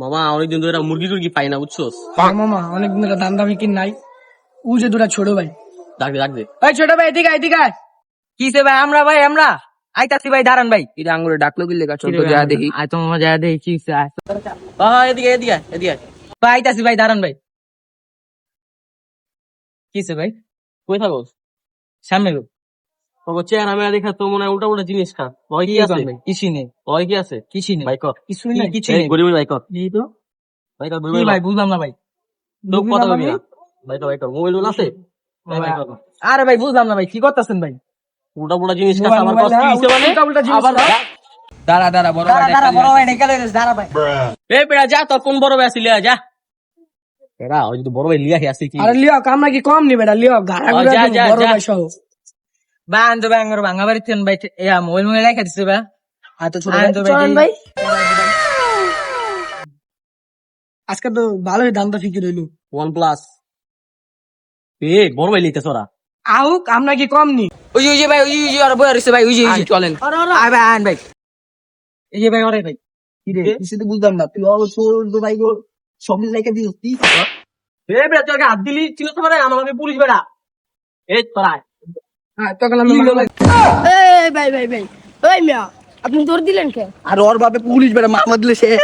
মামা অনেকদিন ধরে মুরগি টুরগি পাই না বুঝছোস? হ্যাঁ মামা অনেকদিন ধরে দাম দামি কিন নাই। ও যে দুটা ছোট ভাই। ডাক দে ডাক দে। ভাই ছোট ভাই এদিকে এদিকে। কিসে ভাই আমরা ভাই আমরা? আইতাছি ভাই দাঁড়ান ভাই। এটা আঙ্গুরে ডাকলো কি লেখা চল তো যা দেখি। আয় তো মামা যা দেখি কিসে আয়। হ্যাঁ এদিকে এদিকে এদিকে ভাই আইতাছি ভাই দাঁড়ান ভাই। কিসে ভাই? কই থাকোস সামনে লোক। তোকে চেহারা মেয়া দেখা তো মনে হয় উল্টা উল্টা জিনিস খা। ভয় কি আছে? কিছু নেই। ভয় কি আছে? কিছু নেই। কিছু নেই। কিছু নেই। গরিবের এই তো। ভাই গরিবের বুঝলাম না ভাই। লোক কথা কর মোবাইল আছে। আরে ভাই বুঝলাম না ভাই কি করতেছেন ভাই? উল্টা উল্টা জিনিস খা আমার কষ্ট হ্যাঁ, হইছে মানে? উল্টা জিনিস আবার দাঁড়া দাঁড়া বড় ভাই দাঁড়া বড় ভাই লইছিস দাঁড়া ভাই। এই বেড়া যা তোর কোন বড় ভাই আসিলি যা। এরা ওই যদি বড় ভাই লিয়া আসি কি? আরে লিও কামনা কি কম নি বেটা লিও ঘাড়া ও, যা, যা, বড় ভাই সহ। বান তো ব্যাঙ্গর ভাঙা বাড়ি ভাই ইয়া মোবাইল মোবাইল রেখে দিছে আর তো ছোট ভাই। আজকে তো ভালোই দামটা ফিকির হইল ওয়ান প্লাস এ বড় ভাই ওরা। আমরা কি কম নি? ওই ওই ভাই ওই ওই আর বই ভাই ওই ওই চলেন। আয় ভাই আন ভাই। এই যে ভাই ওরে ভাই। কি রে? কিছু তো বুঝলাম না। তুই অবশ্য তো ভাই গো সব দিস তুই এ বেড়া তুই আগে হাত দিলি? ছিল তো মানে আমাকে পুলিশ বেড়া। এই তোরা। হ্যাঁ তখন আমি ভাই ভাই ভাই। ওই মিয়া আপনি দৌড় দিলেন কে? আর ওর বাপে পুলিশ বেড়া মামা দিলে শেষ।